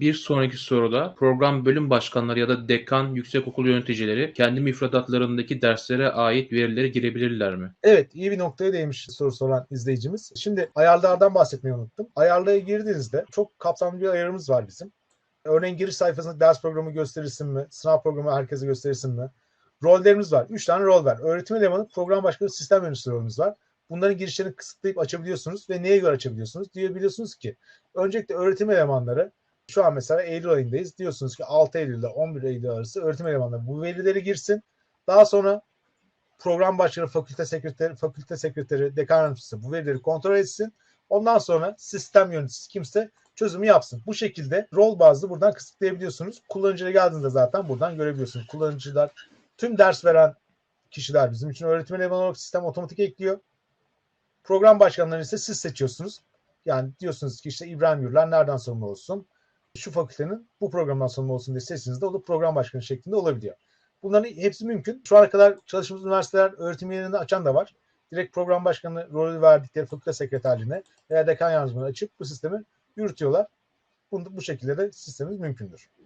Bir sonraki soruda program bölüm başkanları ya da dekan, yüksekokul yöneticileri kendi müfredatlarındaki derslere ait verileri girebilirler mi? Evet iyi bir noktaya değmiş soru soran izleyicimiz. Şimdi ayarlardan bahsetmeyi unuttum. Ayarlara girdiğinizde çok kapsamlı bir ayarımız var bizim. Örneğin giriş sayfasında ders programı gösterilsin mi? Sınav programı herkese gösterilsin mi? Rollerimiz var. 3 tane rol var. Öğretim elemanı, program başkanı, sistem yöneticisi rolümüz var. Bunların girişlerini kısıtlayıp açabiliyorsunuz ve neye göre açabiliyorsunuz? Diyebiliyorsunuz ki öncelikle öğretim elemanları şu an mesela Eylül ayındayız. Diyorsunuz ki 6 Eylül ile 11 Eylül arası öğretim elemanları bu verileri girsin. Daha sonra program başkanı, fakülte sekreteri, fakülte sekreteri, dekan yardımcısı bu verileri kontrol etsin. Ondan sonra sistem yöneticisi kimse çözümü yapsın. Bu şekilde rol bazlı buradan kısıtlayabiliyorsunuz. Kullanıcıya geldiğinde zaten buradan görebiliyorsunuz. Kullanıcılar tüm ders veren kişiler bizim için öğretim elemanı olarak sistem otomatik ekliyor. Program başkanlarını ise siz seçiyorsunuz. Yani diyorsunuz ki işte İbrahim Gürler nereden sorumlu olsun? Şu fakültenin bu programdan sorumlu olsun diye seçtiğinizde o da program başkanı şeklinde olabiliyor. Bunların hepsi mümkün. Şu ana kadar çalıştığımız üniversiteler öğretim üyelerini açan da var. Direkt program başkanı rolü verdikleri fakülte sekreterliğine veya dekan yardımcılığına açıp bu sistemi yürütüyorlar. Bunu, bu şekilde de sistemimiz mümkündür.